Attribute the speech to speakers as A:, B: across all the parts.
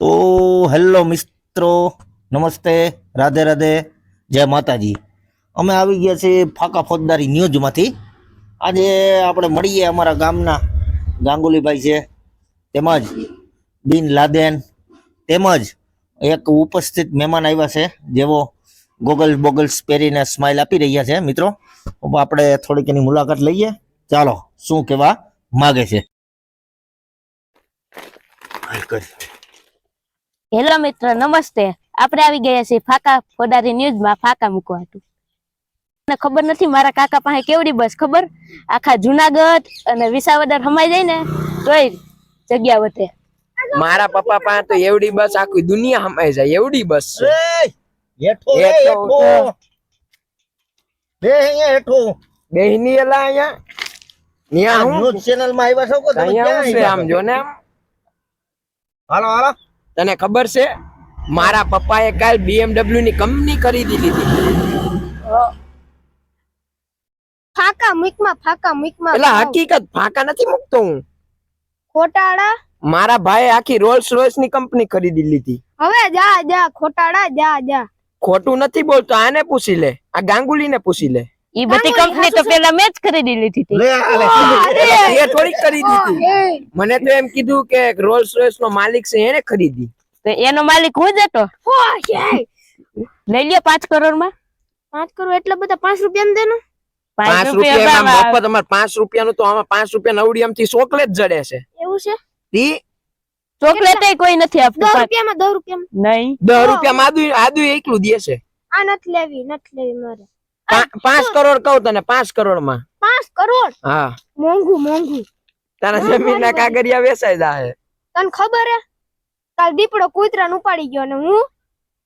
A: તો હેલો મિત્રો, નમસ્તે, રાધે રાધે, જય માતાજી. અમે આવી ગયા છીએ ફાકા ફોજદારી ન્યૂઝમાંથી. આજે આપણે મળીએ અમારા ગામના ગાંગુલીભાઈ છે, તેમજ બિન લાદેન, તેમજ એક ઉપસ્થિત મહેમાન આવ્યા છે જેવો ગોગલ્સ બોગલ્સ પહેરીને સ્માઇલ આપી રહ્યા છે, મિત્રો. આપણે થોડીક એની મુલાકાત લઈએ. ચાલો, શું કહેવા માગે છે?
B: હેલો મિત્ર નમસ્તે. આપણે આવી ગયા છીએ ફાકા ફોડારી ન્યૂઝમાં ફાકા મૂકવા હતું મને ખબર નથી મારા કાકા પાસે કેવડી બસ ખબર? આખા જુનાગઢ અને વિસાવદર સમાઈ જાય ને તોય જગ્યા વધે.
C: મારા પપ્પા પાસે તો એવડી બસ આખી દુનિયા હમાઈ જાય એવડી બસ બેહની એલા અહીંયા. ન્યા હું?
A: ન્યૂઝ ચેનલમાં આવ્યા છો કો તમે ક્યાં
C: છે આમ જો ને આમ.
A: હાલો હાલો.
C: તને ખબર છે? મારા પપ્પાએ કાલ BMW ની કંપની ખરીદી લીધી.
D: ફાકા મુકમાં ફાકા મુકમાં.
C: એટલે હકીકત ફાકા નથી મૂકતો હું.
D: ખોટાડા
C: મારા ભાઈએ આખી રોલ્સ રોયસની કંપની ખરીદી લીધી.
D: હવે જા જા ખોટાડા જા જા.
C: ખોટું નથી બોલતો આને પૂછી લે આ ગાંગુલી ને પૂછી લે.
B: ઈ બધી કંપની તો પેલા મેં જ ખરીદી લીધી હતી.
A: લે આ લે.
C: એટલે એ થોડી ખરીદી હતી. મને તો એમ કીધું કે રોલ્સ રોયસ નો માલિક છે એને ખરીદી.
B: તો એનો માલિક હું જ હતો? લઈ લ્યો પાંચ કરોડમાં
D: પાંચ કરોડ એટલા બધા પાંચ રૂપિયા દેનો
C: પાંચ રૂપિયા મફત અમારે પાંચ રૂપિયા નું તો આમાં પાંચ રૂપિયા નવડી થી ચોકલેટ જડે છે.
D: એવું છે?
C: ઈ
B: ચોકલેટ કોઈ નથી
D: દસ
B: આપતું
D: રૂપિયામાં દસ રૂપિયામાં.
B: નહીં.
C: દસ રૂપિયા આદુ આદુ એકલું દે છે.
D: આ નથી લેવી નથી લેવી મારે.
C: પાંચ કરોડ કહું તને પાંચ કરોડમાં
D: પાંચ કરોડ?
C: હા.
D: મોંઘું મોંઘું.
C: તારા જમીન ના કાગળિયા વેચાઈ જાય
D: તને ખબર હે? કાલ દીપડો કૂતરાને ઉપાડી ગયો ને હું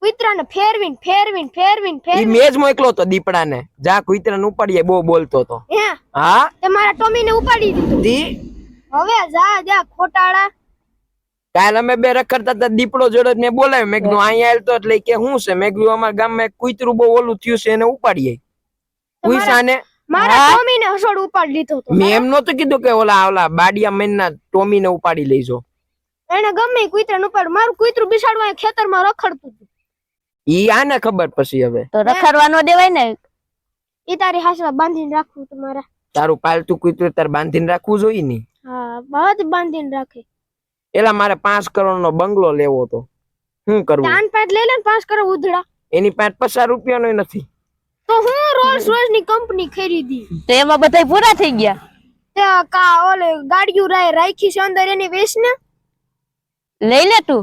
D: કુતરા ને ફેરવીન ફેરવીન
C: ફેરવીન
D: ફેરવીન.
C: મેજ મોકલો તો દીપડા ને જા કુતરા ઉપાડીએ બહુ બોલતો તો.
D: હા? તે મારા ટોમી ને ઉપાડી દીધું.
C: દી
D: હવે જા જા ખોટાડા
C: કાલ અમે બે રખડતા હતા દીપડો જોડે મેં બોલાવ્યો. મેં કીધું અહીંયા તો એટલે કે શું છે? મેં કીધું અમારા ગામમાં એક કૂતરું બહુ ઓલું થયું છે એને ઉપાડીએ. કુઈસાને
D: મારા ટોમીને હસોડ ઉપાડી લીધો તો
C: મેં એમ નતું કીધું કે ઓલા ઓલા બાડિયા મેનના ટોમીને ઉપાડી લેજો.
D: એને ગમે કૂતરાને ઉપાડ. મારું કૂતરું બિસાડવા ખેતરમાં રખડતું હતું.
C: ઈ આને ખબર પછી હવે.
B: તો રખડવા નો દેવાય ને?
D: ઈ તારી હાસમાં બાંધીને રાખવું તમારા
C: તારું પાલતું કૂતરું તાર બાંધીને રાખવું જોઈએ ને?
D: હા બહુ બાંધીને રાખે.
C: એલા મારે પાંચ કરોડ નો બંગલો લેવો તો શું કરવું
D: ચાંદ પાંચ લઈ લે ને પાંચ કરોડ ઉધડા.
C: એની પાંચ પચાસ રૂપિયાનો નથી.
D: તો હું રોલ્સ રોયસની કંપની ખરીદી.
B: તો એમાં બધા પૂરા થઈ ગયા?
D: તે કા ઓલે ગાડીઓ રાય રાખી છે અંદર એની વેચ ને
B: લઈ લે તું?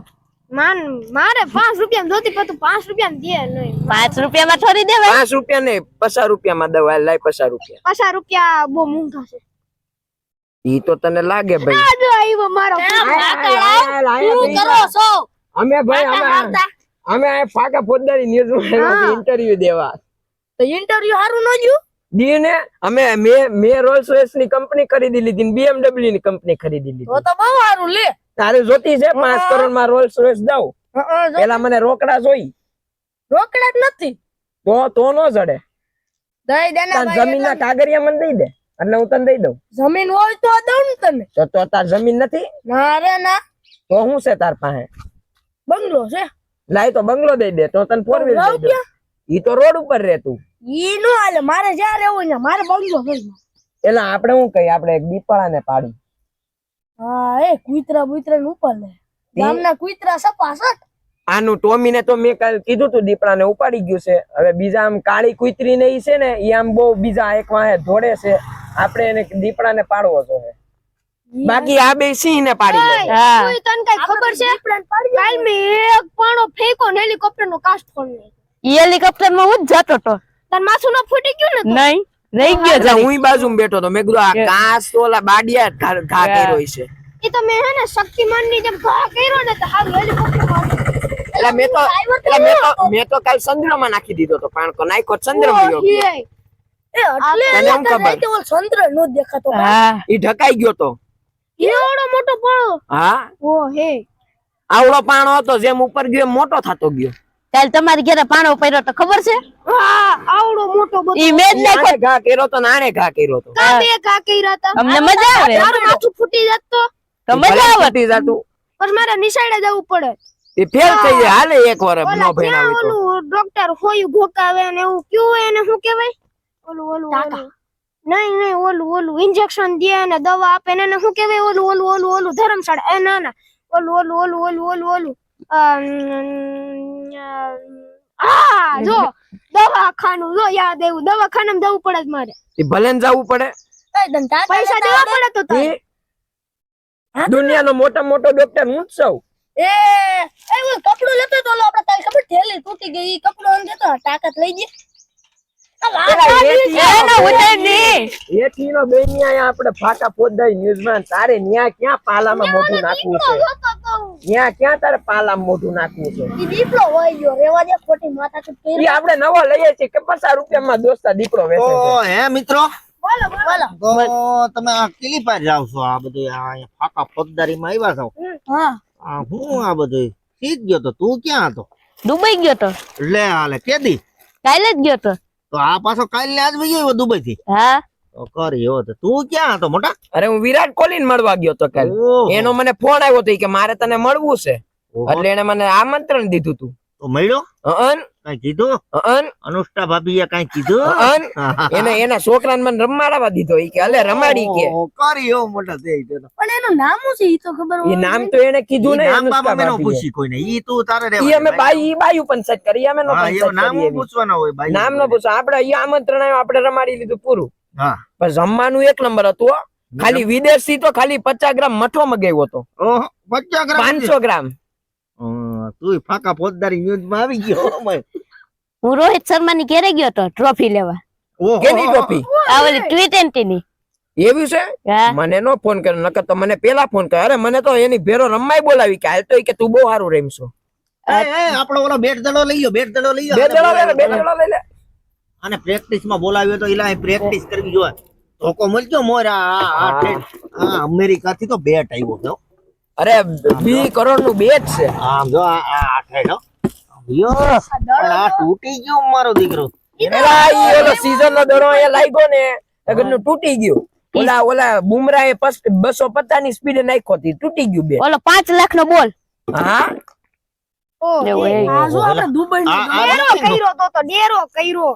D: માન મારે 5 રૂપિયા જોતી પણ તું પાંચ રૂપિયા દે નહીં
B: પાંચ રૂપિયામાં છોડી દેવાય?
C: 5 રૂપિયા ને 50 રૂપિયા માં દવા લાય પચાસ રૂપિયા.
D: પચાસ રૂપિયા બહુ મોંઘા છે.
C: ઈ તો તને લાગે ભાઈ.
D: આ જો આવ્યો મારો
C: શું
D: કરો છો?
C: અમે ભાઈ અમે અમે આ ફાકા ફોજદારી ન્યૂઝમાં ઇન્ટરવ્યુ દેવા.
D: તો ઇન્ટરવ્યુ હારું ન ગયું?
C: દી ને અમે મેં મેં રોલ્સ રોયસની કંપની ખરીદી લીધી બીએમડબ્લ્યુ ની કંપની ખરીદી લીધી.
D: તો બહુ સારું લે.
C: તારે જોતી છે પાંચ કરોડમાં રોલ્સ રોયસ દઉં. પેલા મને રોકડા જોઈ.
D: રોકડા જ નથી.
C: તો તો નો જડે.
D: દઈ દે
C: તાર જમીન ના કાગળિયા મને દઈ દે એટલે હું તને દઈ દઉં.
D: જમીન હોય તો દઉં ને તને.
C: તો તો તાર જમીન નથી?
D: ના રે ના.
C: તો હું છે તાર પાસે?
D: બંગલો છે.
C: લાય તો બંગલો દઈ દે તો તને ફોર વ્હીલ દઈ દઉં. ઈ તો રોડ ઉપર રહે તું
D: ઈ નો હાલે મારે જ્યાં રહેવું ને મારે બંગલો છે
C: એટલે આપણે શું કહીએ આપણે એક દીપાળા ને પાડી.
D: હા એ કુતરા બુતરા ને ઉપર લે. ગામના કુતરા સપાસટ
C: આનું ટોમીને તો મેં કાલ કીધું તું દીપડા ને ઉપાડી ગયું છે. હવે બીજા આમ કાળી કુતરી ને ઈ છે ને ઈ આમ બહુ બીજા એક વાહે ધોડે છે. આપણે એને દીપડાને પાડવો જોઈએ. બાકી આ બે સિંહ ને પાડી
B: હા.
D: કોઈ તને કઈ ખબર છે? કાલ મેં એક પાણો ફેંકો ને હેલિકોપ્ટર નો કાસ્ટ ખોલ ને
B: હેલિકોપ્ટરમાં હું જ જતો તો.
D: તાર માથું ન ફૂટી ગયું ને
B: નહીં રહી ગયો
C: એટલે હું બાજુ બેઠો તો મેં કીધું આ કાસ તો ઓલા બાડિયા ઘા ઘા કર્યો છે
D: એ તો મેં હે ને શક્તિમાનની જેમ ઘા કર્યો ને તો હાલ હેલિકોપ્ટર
C: એટલે મેં તો એટલે મેં તો મેં તો કાલ ચંદ્રમાં નાખી દીધો તો પાણકો નાખ્યો ચંદ્રમાં ગયો
D: એ એટલે
C: એમ ખબર?
D: ચંદ્ર નો દેખાતો
B: હા.
C: ઈ ઢકાઈ ગયો તો.
D: એવડો મોટો પાણો.
C: હા.
D: ઓ હે
C: આવડો પાણો હતો જેમ ઉપર ગયો મોટો થતો ગયો.
B: કાલ તમારી ઘરે પાણો પડ્યો તો ખબર છે?
D: આવડો મોટો બધો.
B: ઈ મેં જ નાખ્યો
C: આને ઘા કર્યો તો ને ઘા કર્યો તો.
D: કા ઘા કર્યા હતા?
B: અમને મજા આવે.
D: મારું માથું ફૂટી જતો
B: તો. મજા આવે.
C: જાતું
D: પણ મારે નિશાળે જવું પડે.
C: એ ફેલ થઈ જાય. હાલે એક વાર નો ભણ્યા
D: ક્યાં
C: તો.
D: ઓલું ડોક્ટર હોયું ઘોકાવે ને એવું કયું હોય એને શું કહેવાય? ઓલું ઓલું નહીં નહીં ઓલું ઓલું. ઇન્જેક્શન દે ને દવા આપે ને એને શું કહેવાય? ઓલું ઓલું ઓલું ઓલું. ધર્મશાળા. એ ના ના. ઓલું ઓલું ઓલું ઓલું ઓલું ઓલું. અમ, આ જો દવાખાનું જો યાદ આવ્યું. દવાખાનામાં જવું પડે જ મારે.
C: એ ભલે ને જવું પડે.
D: પૈસા દેવા પડે તો તારે.
C: દુનિયાનો મોટા મોટો ડોક્ટર હું જ છું.
E: એ એવું કપડું લેતો તો આપણે તારી ખબર થેલી તૂટી ગઈ કપડું અંદર તો તાકાત લઈ દે
C: આપણે ફાકા ફોજદારી ન્યૂઝમાં. તારે ન્યા ક્યાં પાલામાં મોઢું નાખવું છે? ન્યા ક્યાં તારે પાલામાં મોઢું નાખવું છે?
E: દીપડો હોય ગયો રેવા દે ખોટી માથા તો
C: આપણે નવો લઈએ છીએ કે પચાસ રૂપિયામાં દોસ્તા વેચે છે?
A: હે મિત્રો?
E: બોલો બોલો.
A: તો તમે આ કિલી પર જાવ છો આ બધું? આ ફાકા ફોજદારીમાં આવ્યા છો?
E: હા.
A: હું આ બધું શીખ ગયો તો? તું ક્યાં હતો?
B: દુબઈ ગયો તો.
A: લે હાલે કેદી?
B: કાલે જ ગયો તો.
A: તો આ પાછો કાલ ને આજ ગયો દુબઈ થી
B: હા?
A: તો તો. તું ક્યાં હતો મોટા?
C: અરે હું વિરાટ કોહલી મળવા ગયો તો કાલ. એનો મને ફોન આવ્યો તો કે મારે તને મળવું છે. એટલે એને મને આમંત્રણ દીધું તું.
A: તો મળ્યો? કઈ કીધું?
C: અન?
A: અનુષ્કા ભાભીએ કઈ કીધું?
C: અન? એને એના છોકરાને મને રમાડવા દીધો ઈ કે અલે રમાડી કે.
A: કરી એવો મોટા થઈ ગયો
E: પણ એનું નામ શું છે ઈ તો ખબર
C: એ નામ તો એને કીધું ને
A: નામ
C: અનુષ્કા
A: બાબા મેનો
C: ભાભીએ.
A: પૂછી કોઈને. ઈ તું તારે
C: ઈ અમે બાઈ ઈ બાયું પંચાયત કરી અમે નો
A: નામ પૂછવાનો હોય બાઈ.
C: નામ નો પૂછો. આપણે ઈ આમંત્રણ આવ્યું આપણે રમાડી લીધું પૂરું.
A: હા.
C: પણ જમવાનું એક નંબર હતું ખાલી વિદેશી તો ખાલી પચાસ ગ્રામ મઠો મગાવ્યો હતો.
A: પચાસ ગ્રામ
C: પાંચસો ગ્રામ.
A: તુંય ફાકા ફોજદારી ન્યૂઝમાં આવી ગયો.
B: હું રોહિત શર્મા ની ઘેરે ગયો તો ટ્રોફી લેવા.
C: કેની ટ્રોફી?
B: આ ઓલી ટી ટ્વેન્ટી ની
C: એવું છે? મને નો ફોન કર્યો નકર તો મને પેલા ફોન કર્યો. અરે મને તો એની ભેરો રમવાય બોલાવી કે હાલ તો કે તું બહુ સારું રમશો.
A: એ, એ, આપણો ઓલો બેટ દડો લઈ ગયો બેટ દડો લઈ
C: બે
A: બેટ
C: દડો લઈ લે બેટ દડો લઈ લે.
A: અને પ્રેક્ટિસમાં બોલાવ્યો તો ઇલા પ્રેક્ટિસ કરવી જોઈએ ધોકો મળજો મોરા આ અમેરિકા થી તો બેટ આવ્યો છે હો.
C: અરે બી કરોડનું બેચ છે.
A: આમ જો આ આ યો, પણ આ તૂટી ગયો મારો દીકરો.
C: એલા ઈ ઓલો સીઝન નો દડો એ લાગ્યો ને અગરનું તૂટી ગયું. ઓલા ઓલા બુમરાહે બસો પચાસની સ્પીડે નાખ્યો હતી તૂટી ગયું બે
B: ઓલો પાંચ લાખ નો બોલ.
C: હા?
B: એવું એ.
E: આ જો આપણે દુબઈ
A: આ આ
D: ડેરો કર્યો તો તો ડેરો કર્યો.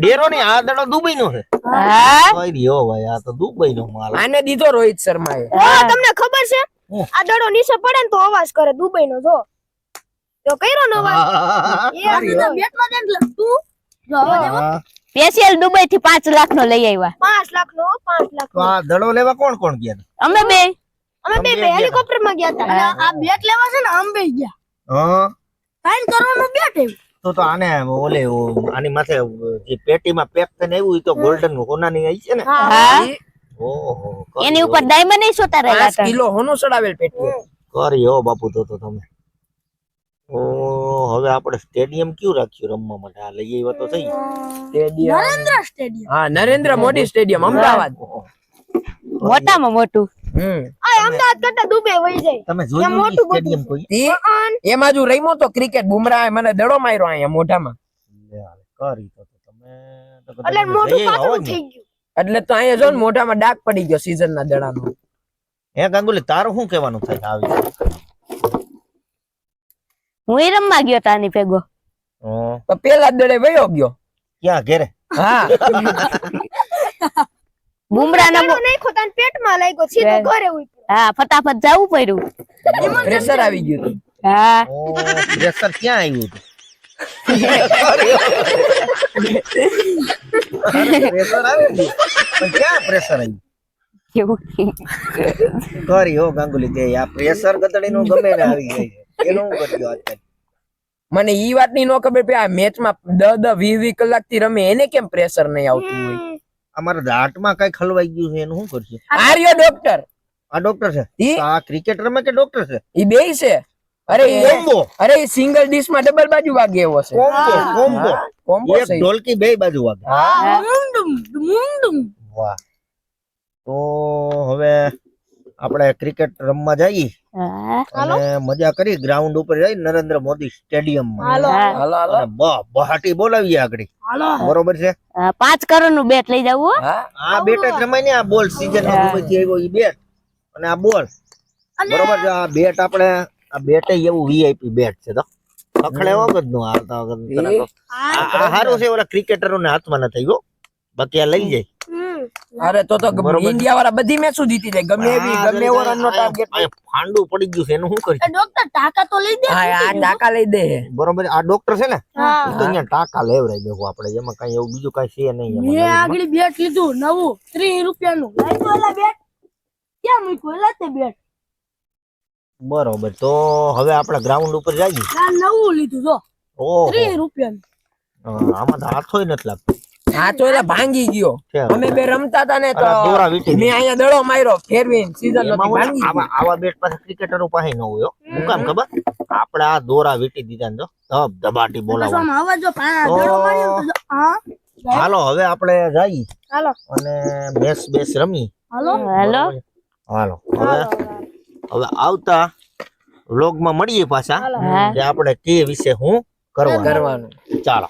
A: ડેરો ને આ દડો દુબઈ નો છે.
B: હા?
A: કઈ રહ્યો ભાઈ આ તો દુબઈ નો
C: આને દીધો રોહિત શર્મા
D: હા તમને ખબર છે. આ દડો નીચે પડે ને તો અવાજ કરે દુબઈ નો જો. જો કર્યો નો અવાજ? એ
E: બેટમાં દે તું જો હવે
B: સ્પેશિયલ દુબઈ થી પાંચ લાખ નો લઈ આવ્યા.
D: પાંચ લાખ નો પાંચ લાખ
A: નો આ દડો લેવા કોણ કોણ ગયા? તા?
B: અમે બે
D: અમે બે બે હેલિકોપ્ટરમાં ગયા હતા.
E: અને આ બેટ લેવા છે ને અંબે ગયા.
A: હા.
E: સાઈન કરવાનો બેટ એ
A: તો તો આને ઓલે આની માથે જે પેટીમાં પેક થઈને આવ્યું તો ગોલ્ડન સોનાની આવી છે ને?
B: હા. એની ઉપર ડાયમંડ નહીં સોતા રહેલા હતા.
C: 5 કિલો હોનું ચડાવેલ પેટી
A: કરી હો બાપુ તો તો તમે. ઓ હવે આપણે સ્ટેડિયમ કયું રાખ્યું રમવા માટે? આ લઈ આવ્યા તો થઈ.
C: સ્ટેડિયમ.
E: નરેન્દ્ર સ્ટેડિયમ.
C: હા નરેન્દ્ર મોદી સ્ટેડિયમ અમદાવાદ.
B: મોટામાં મોટું.
C: હમ.
D: આ અમદાવાદ કરતા દુબઈ વહી જાય.
A: તમે જોયું
D: મોટું
A: સ્ટેડિયમ કોઈ?
C: એમાં જો રમ્યો તો ક્રિકેટ બુમરાહ મને દડો માર્યો અહીંયા મોઢામાં.
A: કરી તો તો તમે.
D: એટલે
A: મોઢું
D: પાતળું થઈ ગયું.
C: એટલે તો અહીંયા જો ને મોઢામાં ડાક પડી ગયો સીઝન ના દડાનો
A: હે ગાંગુલી તારું શું કહેવાનું થાય આવી
B: હું એ રમવા ગયો તાની ભેગો.
C: તો પેલા જ દડે વયો ગયો.
A: ક્યાં ઘેરે?
C: હા.
B: બુમરા ના
D: નાખ્યો તાન પેટમાં લાગ્યો સીધો ઘરે ઉતર્યો.
B: હા ફટાફટ જવું પડ્યું.
C: પ્રેશર આવી ગયું
B: હા.
A: પ્રેશર ક્યાં આવ્યું હતું? પ્રેશર આવ્યું હતું. પણ ક્યાં પ્રેશર આવ્યું કરી હો ગાંગુલી તે આ પ્રેશર ગતડીનું ગમે ને આવી જાય એનું હું કરજો અત્યારે
C: મને ઈ વાતની નો ખબર પડી આ મેચમાં દ દ વી વી કલાકથી રમે એને કેમ પ્રેશર નહીં આવતું હોય?
D: અમારા
A: અમારા દાંતમાં કઈ ખલવાઈ ગયું છે એનું શું કરશે?
C: આર્ય ડોક્ટર
A: આ ડોક્ટર છે? આ ક્રિકેટ રમે કે ડોક્ટર છે?
C: ઈ બે છે. અરે
A: કોમ્બો.
C: અરે સિંગલ ડિશમાં ડબલ બાજુ વાગે એવો છે.
A: Combo combo.
C: કોમ્બો
A: એક
C: છે.
A: ઢોલકી બે બાજુ વાગે.
C: હા.
E: મુંડુમ મુંડુમ.
A: વાહ. તો હવે આપણે ક્રિકેટ રમવા જઈએ.
B: હા.
A: અને મજા કરી ગ્રાઉન્ડ ઉપર જઈ નરેન્દ્ર મોદી સ્ટેડિયમમાં.
D: હાલો.
C: હાલો
A: બહાટી બોલાવીએ આગળ.
E: હાલો.
A: બરોબર છે?
B: પાંચ કરોડનું બેટ લઈ જવું હા.
A: આ બેટ જ રમાય ને આ બોલ સીઝન. દુબઈથી આવ્યો ઈ બેટ અને આ બોલ બરોબર છે આ બેટ આપણે આ બેટ એવું વીઆઈપી બેટ છે તો. પકડે વગરનું હાલતા વગર આ હારું છે ઓલા ક્રિકેટરો ને હાથમાં ન થઈ ગયો બાકી આ લઈ જાય.
C: અરે તો તો ઇન્ડિયા વાળા બધી મેચો જીતી જાય. ગમે એવી ગમે એવો રનનો ટાર્ગેટ
A: આ ફાંડું પડી ગયું છે એનું શું કરી
E: ડોક્ટર ટાકા તો લઈ દે
C: હા આ ટાકા લઈ દે.
A: બરોબર આ ડોક્ટર છે ને?
E: હા.
A: તો અહીંયા ટાકા લેવડાવી દેવું આપણે. એમાં કઈ એવું બીજું કઈ છે નહીં એમાં
E: મેં. આગળ બેટ લીધું નવું. ત્રીસ રૂપિયાનું. તો ઓલા બેટ? ક્યાં મૂક્યું? તે બેટ?
A: બરોબર. તો હવે આપણે ગ્રાઉન્ડ ઉપર જઈએ
E: નવું લીધું જો.
A: ઓહો.
E: રૂપિયાનું.
A: આમાં તો હાથોય નથી લાગતો.
C: હાથો એટલે ભાંગી ગયો. અમે બે રમતા હતા ને તો
A: દોરા વીંટી
C: મેં અહીંયા દડો માર્યો ફેરવીને સીઝન નથી ભાંગી
A: આવા આવા બેટ પાસે ક્રિકેટરો પાસે ન હોય હું. કામ ખબર? આપણે આ દોરા વીટી દીધા ને જો ધબ ધબાટી
E: બોલાવો હવે જો દડો માર્યો તો હા?
A: હાલો હવે આપણે જઈએ
E: હાલો.
A: અને બેસ બેસ રમી
E: હાલો.
B: હાલો
A: હાલો હવે હવે આવતા વ્લોગમાં મળીએ પાછા કે આપણે તે વિશે હું કરવાનું.
C: કરવાનું.
A: ચાલો.